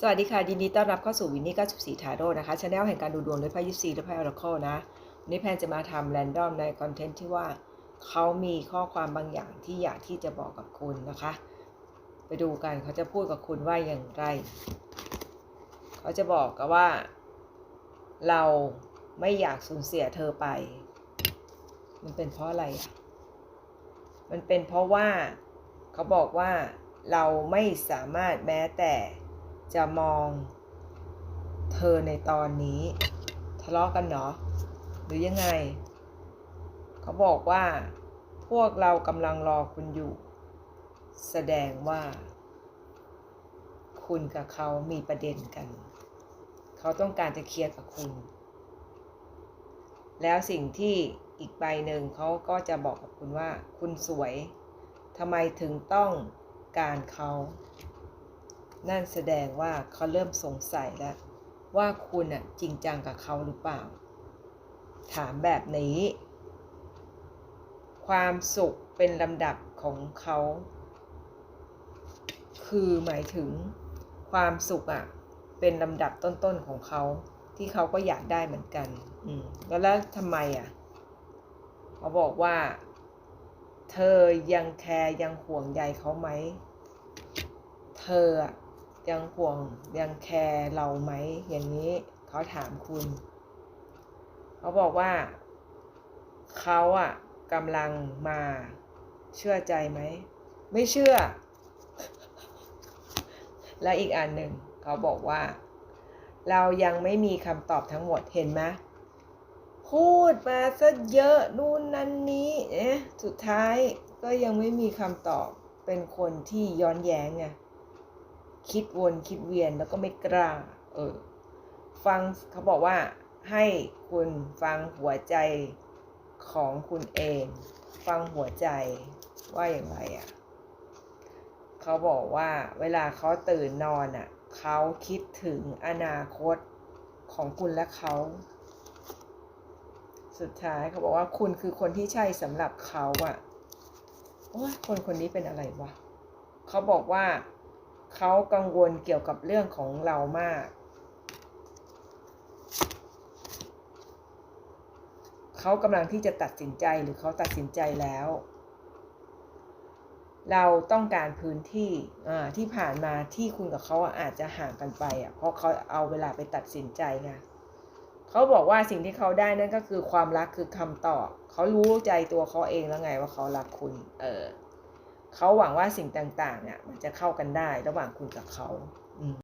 สวัสดีค่ะยินดีต้อนรับเข้าสู่วินนี่94ทาโร่นะคะชาแนลแห่งการดูดวงด้วยไพ่ยิปซีและไพ่ออร์เคิลนะวันนี้แพนจะมาทำแรนดอมในคอนเทนต์ที่ว่าเขามีข้อความบางอย่างที่อยากที่จะบอกกับคุณนะคะ ไปดูกันเขาจะพูดกับคุณว่าอย่างไร เขาจะบอกกับว่า เราไม่อยากสูญเสียเธอไป มันเป็นเพราะอะไร มันเป็นเพราะว่าเขาบอกว่าเราไม่สามารถแม้แต่ จะมองเธอในตอนนี้ ทะเลาะกันเนาะหรือยังไง เขาบอกว่า พวกเรากำลังรอคุณอยู่ แสดงว่า คุณกับเขามีประเด็นกัน เขาต้องการจะเคลียร์กับคุณ แล้วสิ่งที่อีกใบหนึ่งเขาก็จะบอกกับคุณว่า คุณสวยทำไมถึงต้องการเขา นั่นแสดงว่าเขาเริ่มสงสัยแล้ว ว่าคุณอะจริงจังกับเขาหรือเปล่า ถามแบบนี้ ความสุขเป็นลำดับของเขา คือหมายถึงความสุขอะเป็นลำดับต้นๆของเขา ที่เขาก็อยากได้เหมือนกัน อืมแล้วแล้วทำไมอะเขาบอกว่า เธอยังแคร์ยังห่วงใยเขาไหมเธออะ ยังห่วงยังแคร์เราไหมอย่างนี้เขาถามคุณ เขาบอกว่า เขาอะกำลังมาเชื่อใจไหม ไม่เชื่อ และอีกอันหนึ่งเขาบอกว่า เรายังไม่มีคำตอบทั้งหมดเห็นไหมพูดมาซะเยอะนู่นนั่นนี้เอ๊ะสุดท้ายก็ยังไม่มีคำตอบเป็นคนที่ย้อนแย้งไง คิดวนคิดเวียนแล้วก็ไม่กล้า เออ ฟังเขาบอกว่าให้คุณฟังหัวใจของคุณเอง ฟังหัวใจว่าอย่างไรอะ่ะเขาบอกว่าเวลาเขาตื่นนอนอะ่ะเขาคิดถึงอนาคตของคุณและเขา สุดท้ายเขาบอกว่าคุณคือคนที่ใช่สำหรับเขาอะ่ะโอ้ยคนคนนี้เป็นอะไรวะเขาบอกว่า เขากังวลเกี่ยวกับเรื่องของเรามาก เขากำลังที่จะตัดสินใจหรือเขาตัดสินใจแล้ว เราต้องการพื้นที่อ่าที่ผ่านมาที่คุณกับเขาอาจจะห่างกันไปอะเพราะเขาเอาเวลาไปตัดสินใจไงเขาบอกว่าสิ่งที่เขาได้นั่นก็คือความรักคือคำตอบเขารู้ใจตัวเขาเองแล้วไงว่าเขารักคุณ เออ เขาหวังว่าสิ่งต่างๆเนี่ยมันจะเข้ากันได้ระหว่างคุณกับเขา